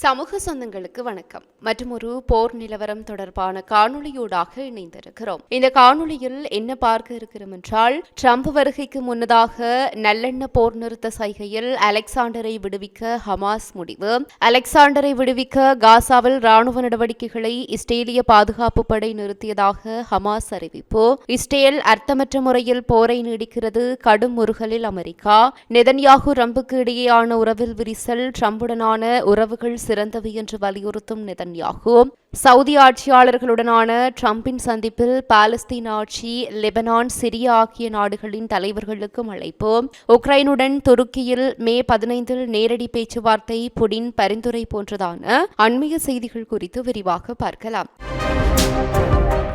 சமூக சொந்தங்களுக்கு வணக்கம். மற்றும் ஒரு போர் நிலவரம் தொடர்பான காணொளியூடாக இணைந்திருக்கிறோம். இந்த காணொளியில் என்ன பார்க்க இருக்கிறோம் என்றால் ட்ரம்ப் வருகைக்கு முன்னதாக நல்லெண்ண போர் நிறுத்த சைகையில் அலெக்சாண்டரை விடுவிக்க ஹமாஸ் முடிவு. அலெக்சாண்டரை விடுவிக்க காசாவில் ராணுவ நடவடிக்கைகளை இஸ்ரேலிய பாதுகாப்பு படை நிறுத்தியதாக ஹமாஸ் அறிவிப்பு. இஸ்ரேல் அர்த்தமற்ற முறையில் போரை நீடிக்கிறது கடும் முருகலில் அமெரிக்கா. நெதன்யாகு ரம்புக்கு இடையேயான உறவில் விரிசல் ட்ரம்புடனான உறவுகள் சிறந்தவை என்று வலியுறுத்தும் நெதன்யாகு. சவுதி ஆட்சியாளர்களுடனான ட்ரம்பின் சந்திப்பில் பாலஸ்தீன் ஆட்சி லெபனான் சிரியா ஆகிய நாடுகளின் தலைவர்களுக்கும் அழைப்பு. உக்ரைனுடன் துருக்கியில் மே பதினைந்தில் நேரடி பேச்சுவார்த்தை புடின் பரிந்துரை போன்றதான அண்மைய செய்திகள் குறித்து விரிவாக பார்க்கலாம்.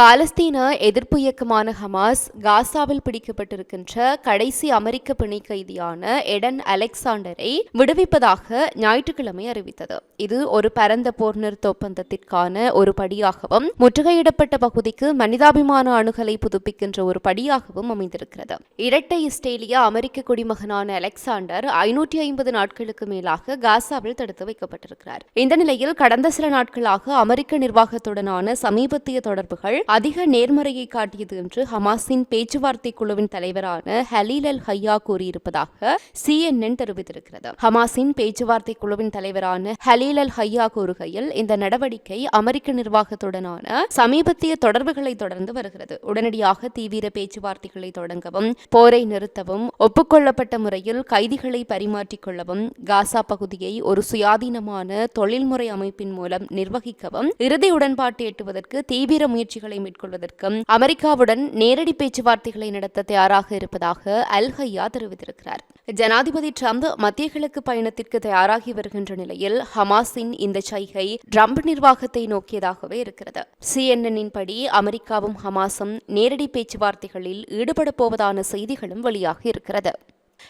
பாலஸ்தீன எதிர்ப்பு இயக்கமான ஹமாஸ் காசாவில் பிடிக்கப்பட்டிருக்கின்ற கடைசி அமெரிக்க பிணை கைதியான எடன் அலெக்சாண்டரை விடுவிப்பதாக ஞாயிற்றுக்கிழமை அறிவித்தது. இது ஒரு பரந்த போர் நிறுத்த ஒப்பந்தத்திற்கான ஒரு படியாகவும் முற்றுகையிடப்பட்ட பகுதிக்கு மனிதாபிமான அணுகலை புதுப்பிக்கின்ற ஒரு படியாகவும் அமைந்திருக்கிறது. இரட்டை இஸ்ரேலிய அமெரிக்க குடிமகனான அலெக்சாண்டர் ஐநூற்றி ஐம்பது நாட்களுக்கு மேலாக காசாவில் தடுத்து வைக்கப்பட்டிருக்கிறார். இந்த நிலையில் கடந்த சில நாட்களாக அமெரிக்க நிர்வாகத்துடனான சமீபத்திய தொடர்புகள் அதிக நேர்மறையை காட்டியது என்று ஹமாஸின் பேச்சுவார்த்தை குழுவின் தலைவரான ஹலீல் அல் ஹையா கூறியிருப்பதாக சிஎன்என் தெரிவித்திருக்கிறது. ஹமாஸின் பேச்சுவார்த்தை குழுவின் தலைவரான ஹலீல் அல் ஹையா கூறுகையில் இந்த நடவடிக்கை அமெரிக்க நிர்வாகத்துடனான சமீபத்திய தொடர்புகளை தொடர்ந்து வருகிறது. உடனடியாக தீவிர பேச்சுவார்த்தைகளை தொடங்கவும் போரை நிறுத்தவும் ஒப்புக்கொள்ளப்பட்ட முறையில் கைதிகளை பரிமாற்றிக் கொள்ளவும் காசா பகுதியை ஒரு சுயாதீனமான தொழில்முறை அமைப்பின் மூலம் நிர்வகிக்கவும் இறுதி உடன்பாட்டு எட்டுவதற்கு தீவிர முயற்சிகளை மேற்கொள்வதற்கும் அமெரிக்காவுடன் நேரடி பேச்சுவார்த்தைகளை நடத்த தயாராக இருப்பதாக அல் ஹையா தெரிவித்திருக்கிறார். ஜனாதிபதி டிரம்ப் மத்திய கிழக்கு பயணத்திற்கு தயாராகி வருகின்ற நிலையில் ஹமாஸின் இந்த சைகை டிரம்ப் நிர்வாகத்தை நோக்கியதாகவே இருக்கிறது. சிஎன்என்னின் படி அமெரிக்காவும் ஹமாஸும் நேரடி பேச்சுவார்த்தைகளில் ஈடுபடப் போவதான செய்திகளும் வெளியாகி இருக்கிறது.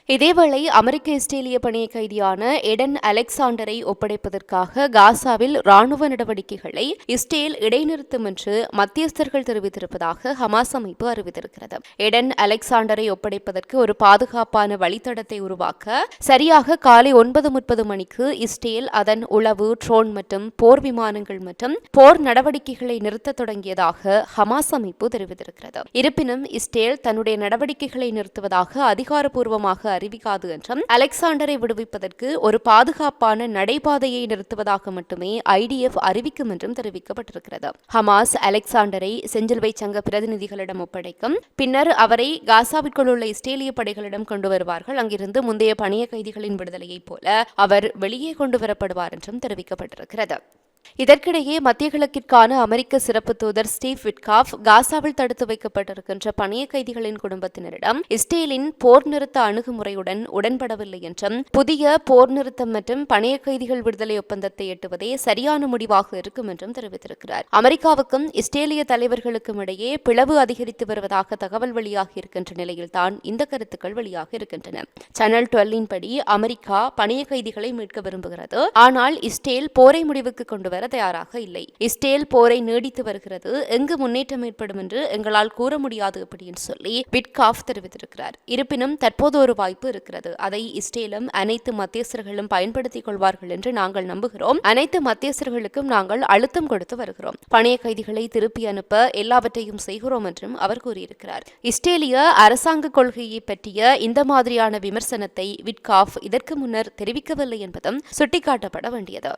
இதேவேளை அமெரிக்க இஸ்ரேலிய பணிய கைதியான எடன் அலெக்சாண்டரை ஒப்படைப்பதற்காக காசாவில் ராணுவ நடவடிக்கைகளை இஸ்ரேல் இடைநிறுத்தும் என்று மத்தியஸ்தர்கள் தெரிவித்திருப்பதாக ஹமாஸ் அமைப்பு அறிவித்திருக்கிறது. எடன் அலெக்சாண்டரை ஒப்படைப்பதற்கு ஒரு பாதுகாப்பான வழித்தடத்தை உருவாக்க சரியாக காலை ஒன்பது முப்பது மணிக்கு இஸ்ரேல் அதன் உளவு ட்ரோன் மற்றும் போர் விமானங்கள் மற்றும் போர் நடவடிக்கைகளை நிறுத்த தொடங்கியதாக ஹமாஸ் அமைப்பு தெரிவித்திருக்கிறது. இருப்பினும் இஸ்ரேல் தன்னுடைய நடவடிக்கைகளை நிறுத்துவதாக அதிகாரப்பூர்வமாக அறிவிக்காது என்றும் அலெக்சாண்டரை விடுவிப்பதற்கு ஒரு பாதுகாப்பான நடைபாதையை நிறுத்துவதாக மட்டுமே ஐடிஎஃப் அறிவிக்கும் என்றும் தெரிவிக்கப்பட்டிருக்கிறது. ஹமாஸ் அலெக்சாண்டரை செஞ்சிலுவை சங்க பிரதிநிதிகளிடம் ஒப்படைக்கும் பின்னர் அவரை காசாவிற்குள் உள்ள இஸ்ரேலிய படைகளிடம் கொண்டு வருவார்கள். அங்கிருந்து முந்தைய பணிய கைதிகளின் விடுதலையைப் போல அவர் வெளியே கொண்டு வரப்படுவார் என்றும் தெரிவிக்கப்பட்டிருக்கிறது. இதற்கிடையே மத்திய கிழக்கிற்கான அமெரிக்க சிறப்பு தூதர் ஸ்டீவ் விட்காஃப் காசாவில் தடுத்து வைக்கப்பட்டிருக்கின்ற பணிய கைதிகளின் குடும்பத்தினரிடம் இஸ்ரேலின் போர் நிறுத்த அணுகுமுறையுடன் உடன்படவில்லை என்றும் புதிய போர் நிறுத்தம் மற்றும் பணிய கைதிகள் விடுதலை ஒப்பந்தத்தை எட்டுவதே சரியான முடிவாக இருக்கும் என்றும் தெரிவித்திருக்கிறார். அமெரிக்காவுக்கும் இஸ்ரேலிய தலைவர்களுக்கும் இடையே பிளவு அதிகரித்து வருவதாக தகவல் வெளியாகி இருக்கின்ற நிலையில்தான் இந்த கருத்துக்கள் வெளியாக இருக்கின்றன. சேனல் டுவெல்லின் படி அமெரிக்கா பணிய கைதிகளை மீட்க விரும்புகிறது. ஆனால் இஸ்ரேல் போரை முடிவுக்கு கொண்டு வர தயாராக இல்லை. இஸ்ரேல் போரை நீடித்து வருகிறது. எங்கு முன்னேற்றம் ஏற்படும் என்று எங்களால் கூற முடியாது அப்படின்னு சொல்லி பிட்காஃப் தெரிவித்திருக்கிறார். இருப்பினும் தற்போது ஒரு வாய்ப்பு இருக்கிறது. அதை இஸ்ரேலும் அனைத்து மத்தியஸ்தர்களும் பயன்படுத்திக் கொள்வார்கள் என்று நாங்கள் நம்புகிறோம். அனைத்து மத்தியஸ்தர்களுக்கும் நாங்கள் அழுத்தம் கொடுத்து வருகிறோம். பணைய கைதிகளை திருப்பி அனுப்ப எல்லாவற்றையும் செய்கிறோம் என்றும் அவர் கூறியிருக்கிறார். இஸ்ரேலிய அரசாங்க கொள்கையை பற்றிய இந்த மாதிரியான விமர்சனத்தை விட்காஃப் இதற்கு முன்னர் தெரிவிக்கவில்லை என்பதும் சுட்டிக்காட்டப்பட வேண்டியது.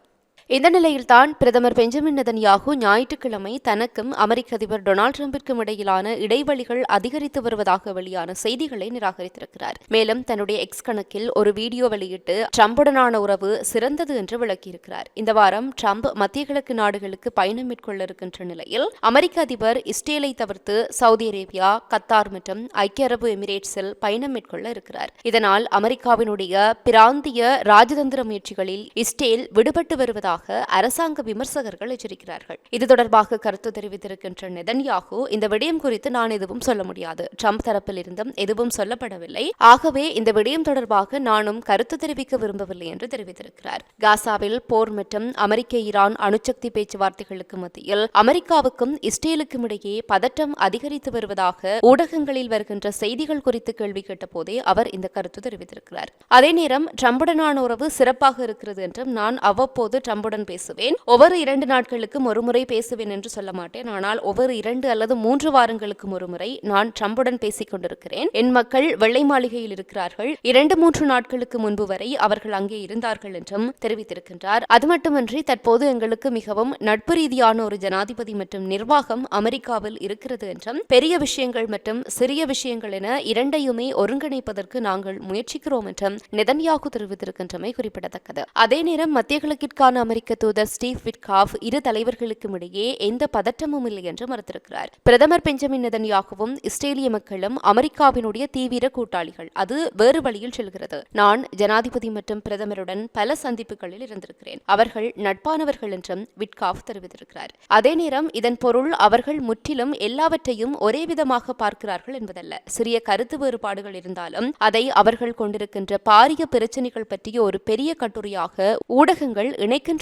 இந்த நிலையில்தான் பிரதமர் பெஞ்சமின் நெதன்யாகு ஞாயிற்றுக்கிழமை தனக்கும் அமெரிக்க அதிபர் டொனால்டு டிரம்பிற்கும் இடையிலான இடைவெளிகள் அதிகரித்து வருவதாக வெளியான செய்திகளை நிராகரித்திருக்கிறார். மேலும் தன்னுடைய எக்ஸ் கணக்கில் ஒரு வீடியோ வெளியிட்டு ட்ரம்புடனான உறவு சிறந்தது என்று விளக்கியிருக்கிறார். இந்த வாரம் ட்ரம்ப் மத்திய கிழக்கு நாடுகளுக்கு பயணம் மேற்கொள்ள இருக்கின்ற நிலையில் அமெரிக்க அதிபர் இஸ்ரேலை தவிர்த்து சவுதி அரேபியா கத்தார் மற்றும் ஐக்கிய அரபு எமிரேட்ஸில் பயணம் மேற்கொள்ள இருக்கிறார். இதனால் அமெரிக்காவினுடைய பிராந்திய ராஜதந்திர முயற்சிகளில் இஸ்ரேல் விடுபட்டு வருவதாக வருவதாக அரசாங்க விமர்சகர்கள் எச்சரிக்கிறார்கள். இது தொடர்பாக கருத்து தெரிவித்திருக்கின்ற நெதன்யாகு இந்த விடயம் குறித்து நான் எதுவும் சொல்ல முடியாது. ட்ரம்ப் தரப்பில் இருந்தும் எதுவும் சொல்லப்படவில்லை. ஆகவே இந்த விடயம் தொடர்பாக நானும் கருத்து தெரிவிக்க விரும்பவில்லை என்று தெரிவித்திருக்கிறார். காசாவில் போர் மற்றும் அமெரிக்க ஈரான் அணுசக்தி பேச்சுவார்த்தைகளுக்கு மத்தியில் அமெரிக்காவுக்கும் இஸ்ரேலுக்கும் இடையே பதற்றம் அதிகரித்து வருவதாக ஊடகங்களில் வருகின்ற செய்திகள் குறித்து கேள்வி கேட்டபோதே அவர் இந்த கருத்து தெரிவித்திருக்கிறார். அதே நேரம் ட்ரம்புடனான உறவு சிறப்பாக இருக்கிறது என்றும் நான் அவ்வப்போது ட்ரம்புடன் பேசுவேன். ஒவ்வொரு இரண்டு நாட்களுக்கும் ஒருமுறை பேசுவேன் என்று சொல்ல மாட்டேன். ஆனால் ஒவ்வொரு இரண்டு அல்லது மூன்று வாரங்களுக்கு ஒருமுறை நான் ட்ரம்புடன் பேசிக் கொண்டிருக்கிறேன். என் மக்கள் வெள்ளை மாளிகையில் இருக்கிறார்கள். இரண்டு மூன்று நாட்களுக்கு முன்பு வரை அவர்கள் அங்கே இருந்தார்கள் என்றும் தெரிவித்திருக்கின்றார். அது மட்டுமன்றி தற்போது எங்களுக்கு மிகவும் நட்பு ரீதியான ஒரு ஜனாதிபதி மற்றும் நிர்வாகம் அமெரிக்காவில் இருக்கிறது என்றும் பெரிய விஷயங்கள் மற்றும் சிறிய விஷயங்கள் என இரண்டையுமே ஒருங்கிணைப்பதற்கு நாங்கள் முயற்சிக்கிறோம் என்றும் நெதன்யாகு தெரிவித்திருக்கின்றமை குறிப்பிடத்தக்கது. அதே நேரம் மத்திய கிழக்கிற்கான அமெரிக்க தூதர் ஸ்டீவ் விட்காஃப் இரு தலைவர்களுக்கும் இடையே எந்த பதற்றமும் இல்லை என்று மறுத்திருக்கிறார். பிரதமர் பெஞ்சமின் நெதன்யாகுவும் இஸ்ரேலிய மக்களும் அமெரிக்காவினுடைய தீவிர கூட்டாளிகள். அது வேறு வழியில் செல்கிறது. நான் ஜனாதிபதி மற்றும் பிரதமருடன் பல சந்திப்புகளில் இருந்திருக்கிறேன். அவர்கள் நட்பானவர்கள் என்றும் விட்காஃப் தெரிவித்திருக்கிறார். அதே நேரம் இதன் பொருள் அவர்கள் முற்றிலும் எல்லாவற்றையும் ஒரே விதமாக பார்க்கிறார்கள் என்பதல்ல. சிறிய கருத்து வேறுபாடுகள் இருந்தாலும் அதை அவர்கள் கொண்டிருக்கின்ற பாரிய பிரச்சனைகள் பற்றிய ஒரு பெரிய கட்டுரையாக ஊடகங்கள்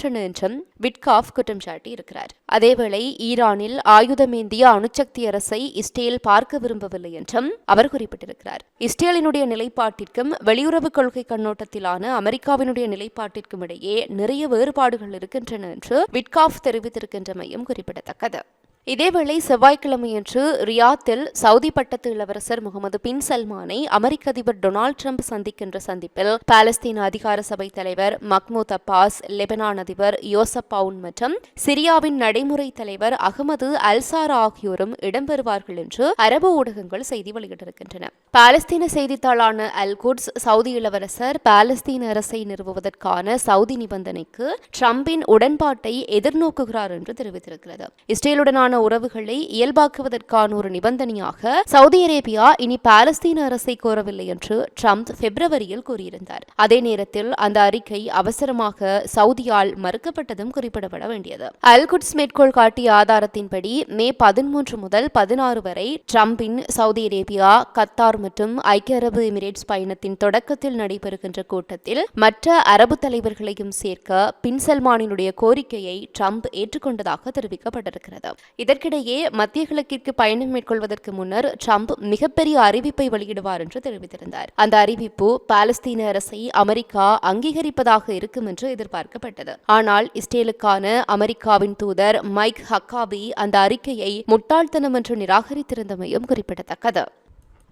இணைக்கின்றன என்றும் விட்காஃப் குற்றம் சாட்டி இருக்கிறார் அதேவேளை ஈரானில் ஆயுதமேந்திய அணுசக்தி அரசை இஸ்ரேல் பார்க்க விரும்பவில்லை என்றும் அவர் குறிப்பிட்டிருக்கிறார். இஸ்ரேலினுடைய நிலைப்பாட்டிற்கும் வெளியுறவு கொள்கை கண்ணோட்டத்திலான அமெரிக்காவினுடைய நிலைப்பாட்டிற்கும் இடையே நிறைய வேறுபாடுகள் இருக்கின்றன என்று விட்காஃப் தெரிவித்திருக்கின்றமையும் குறிப்பிடத்தக்கது. இதேவேளை செவ்வாய்க்கிழமையன்று ரியாத்தில் சவுதி பட்டத்து இளவரசர் முகமது பின் சல்மானை அமெரிக்க அதிபர் டொனால்டு ட்ரம்ப் சந்திக்கின்ற சந்திப்பில் பாலஸ்தீன அதிகார சபை தலைவர் மக்மூத் அப்பாஸ் லெபனான் அதிபர் யோசப் பவுன் மற்றும் சிரியாவின் நடைமுறை தலைவர் அகமது அல்சாரா ஆகியோரும் இடம்பெறுவார்கள் என்று அரபு ஊடகங்கள் செய்தி வெளியிட்டிருக்கின்றன. பாலஸ்தீன செய்தித்தாளான அல் குட்ஸ் சவுதி இளவரசர் பாலஸ்தீன அரசை நிறுவுவதற்கான சவுதி நிபந்தனைக்கு ட்ரம்பின் உடன்பாட்டை எதிர்நோக்குகிறார் என்று தெரிவித்திருக்கிறது. இஸ்ரேலுடனான உறவுகளை இயல்பாக்குவதற்கான ஒரு நிபந்தனையாக சவுதி அரேபியா இனி பாலஸ்தீன அரசை கோரவில்லை என்று ட்ரம்ப் பிப்ரவரியில் கூறியிருந்தார். அதே நேரத்தில் அந்த அறிக்கை அவசரமாக சவுதியால் மறுக்கப்பட்டதும் குறிப்பிடப்பட வேண்டியது. அல்குட்ஸ் மேற்கோள் காட்டிய ஆதாரத்தின்படி மே பதிமூன்று முதல் பதினாறு வரை ட்ரம்பின் சவுதி அரேபியா கத்தார் மற்றும் ஐக்கிய அரபு எமிரேட்ஸ் பயணத்தின் தொடக்கத்தில் நடைபெறுகின்ற கூட்டத்தில் மற்ற அரபு தலைவர்களையும் சேர்க்க பின்சல்மானினுடைய கோரிக்கையை ட்ரம்ப் ஏற்றுக்கொண்டதாக தெரிவிக்கப்பட்டிருக்கிறது. இதற்கிடையே மத்திய கிழக்கிற்கு பயணம் மேற்கொள்வதற்கு முன்னர் ட்ரம்ப் மிகப்பெரிய அறிவிப்பை வெளியிடுவார் என்று தெரிவித்திருந்தார். அந்த அறிவிப்பு பாலஸ்தீன அரசை அமெரிக்கா அங்கீகரிப்பதாக இருக்கும் என்று எதிர்பார்க்கப்பட்டது. ஆனால் இஸ்ரேலுக்கான அமெரிக்காவின் தூதர் மைக் ஹக்காபி அந்த அறிக்கையை முட்டாள்தனம் என்று நிராகரித்திருந்தமையும் குறிப்பிடத்தக்கது.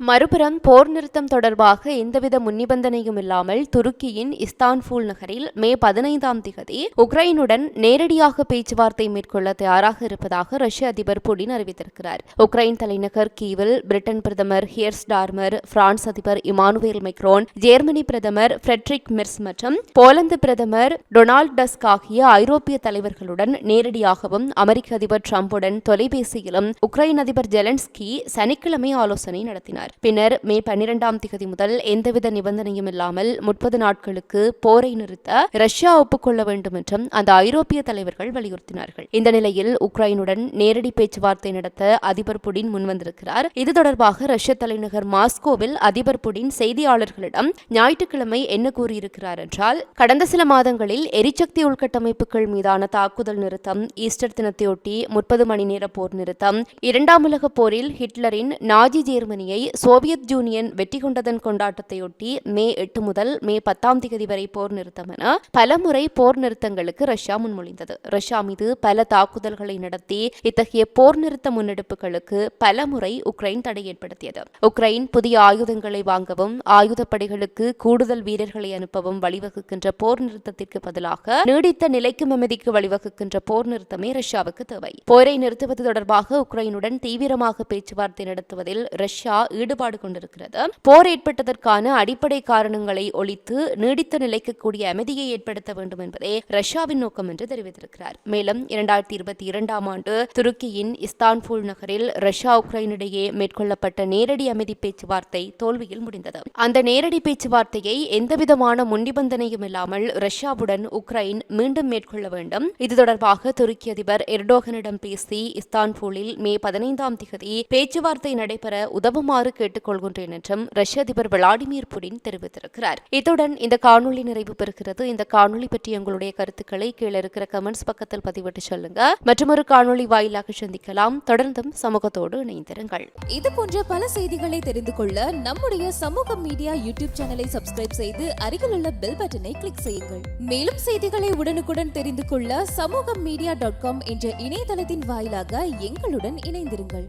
மறுபுறம் போர் நிறுத்தம் தொடர்பாக எந்தவித முன்னிபந்தனையும் இல்லாமல் துருக்கியின் இஸ்தான்புல் நகரில் மே பதினைந்தாம் திகதி உக்ரைனுடன் நேரடியாக பேச்சுவார்த்தை மேற்கொள்ள தயாராக இருப்பதாக ரஷ்ய அதிபர் புடின் அறிவித்திருக்கிறார். உக்ரைன் தலைநகர் கீவில் பிரிட்டன் பிரதமர் ஹியர்ஸ் டார்மர் பிரான்ஸ் அதிபர் இமானுவேல் மெக்ரோன் ஜெர்மனி பிரதமர் ஃபிரெட்ரிக் மிர்ஸ் மற்றும் போலந்து பிரதமர் டொனால்ட் டஸ்க் ஆகிய ஐரோப்பிய தலைவர்களுடன் நேரடியாகவும் அமெரிக்க அதிபர் டிரம்புடன் தொலைபேசியிலும் உக்ரைன் அதிபர் ஜெலன்ஸ்கி சனிக்கிழமை ஆலோசனை நடத்தினார். பின்னர் மே பன்னிரெண்டாம் திகதி முதல் எந்தவித நிபந்தனையும் இல்லாமல் முப்பது நாட்களுக்கு போரை நிறுத்த ரஷ்யா ஒப்புக்கொள்ள வேண்டும் என்றும் அந்த ஐரோப்பிய தலைவர்கள் வலியுறுத்தினார்கள். இந்த நிலையில் உக்ரைனுடன் நேரடி பேச்சுவார்த்தை நடத்த அதிபர் புடின் முன்வந்திருக்கிறார். இது தொடர்பாக ரஷ்ய தலைநகர் மாஸ்கோவில் அதிபர் புடின் செய்தியாளர்களிடம் ஞாயிற்றுக்கிழமை என்ன கூறியிருக்கிறார் என்றால் கடந்த சில மாதங்களில் எரிசக்தி உள்கட்டமைப்புகள் மீதான தாக்குதல் நிறுத்தம் ஈஸ்டர் தினத்தையொட்டி முப்பது மணி நேர போர் நிறுத்தம் இரண்டாம் உலக போரில் ஹிட்லரின் நாஜி ஜெர்மனியை சோவியத் யூனியன் வெற்றி கொண்டதன் கொண்டாட்டத்தையொட்டி மே எட்டு முதல் மே பத்தாம் தேதி வரை போர் நிறுத்தம் என பலமுறை போர் நிறுத்தங்களுக்கு ரஷ்யா முன்மொழிந்தது. ரஷ்யா மீது பல தாக்குதல்களை நடத்தி இத்தகைய போர் நிறுத்த முன்னெடுப்புகளுக்கு பலமுறை உக்ரைன் தடை ஏற்படுத்தியது. உக்ரைன் புதிய ஆயுதங்களை வாங்கவும் ஆயுதப்படைகளுக்கு கூடுதல் வீரர்களை அனுப்பவும் வழிவகுக்கின்ற போர் நிறுத்தத்திற்கு பதிலாக நீடித்த நிலைக்கும் அமைதிக்கு வழிவகுக்கின்ற போர் நிறுத்தமே ரஷ்யாவுக்கு தேவை. போரை நிறுத்துவது தொடர்பாக உக்ரைனுடன் தீவிரமாக பேச்சுவார்த்தை நடத்துவதில் ரஷ்யா ஈடு ஈடுபாடு கொண்டிருக்கிறது. போர் ஏற்பட்டதற்கான அடிப்படை காரணங்களை ஒழித்து நீடித்த நிலைக்கு கூடிய அமைதியை ஏற்படுத்த வேண்டும் என்பதே ரஷ்யாவின் நோக்கம் என்று தெரிவித்திருக்கிறார். மேலும் இரண்டாயிரத்தி இருபத்தி இரண்டாம் ஆண்டு துருக்கியின் இஸ்தான்புல் நகரில் ரஷ்யா உக்ரைன் இடையே மேற்கொள்ளப்பட்ட நேரடி அமைதி பேச்சுவார்த்தை தோல்வியில் முடிந்தது. அந்த நேரடி பேச்சுவார்த்தையை எந்தவிதமான முன்னிபந்தனையும் இல்லாமல் ரஷ்யாவுடன் உக்ரைன் மீண்டும் மேற்கொள்ள வேண்டும். இது தொடர்பாக துருக்கி அதிபர் எர்டோகனிடம் பேசி இஸ்தான்புலில் மே பதினைந்தாம் திகதி பேச்சுவார்த்தை நடைபெற உதவுமாறு கேட்டுக்கொள்கின்றேன் என்றும் ரஷ்ய அதிபர் விளாடிமிர் புடின் தெரிவித்திருக்கிறார். இத்துடன் இந்த காணொளி நிறைவு பெறுகிறது. இந்த காணொளி பற்றி உங்களுடைய கருத்துக்களை கீழே இருக்கிற கமெண்ட்ஸ் பக்கத்தில் பதிவிட்டு சொல்லுங்க. மற்றொரு காணொளி வாயிலாக சந்திக்கலாம். தொடர்ந்தும் சமூகத்தோடு இணைந்திருங்கள். இது போன்ற பல செய்திகளை தெரிந்து கொள்ள நம்முடைய சமூக மீடியா யூடியூப் சேனலை சப்ஸ்கிரைப் செய்து அருகில் உள்ள பெல் பட்டனை கிளிக் செய்யுங்கள். மேலும் செய்திகளை உடனுக்குடன் தெரிந்து கொள்ள சமூக மீடியா டாட் காம் என்ற இணையதளத்தின் வாயிலாக எங்களுடன் இணைந்திருங்கள்.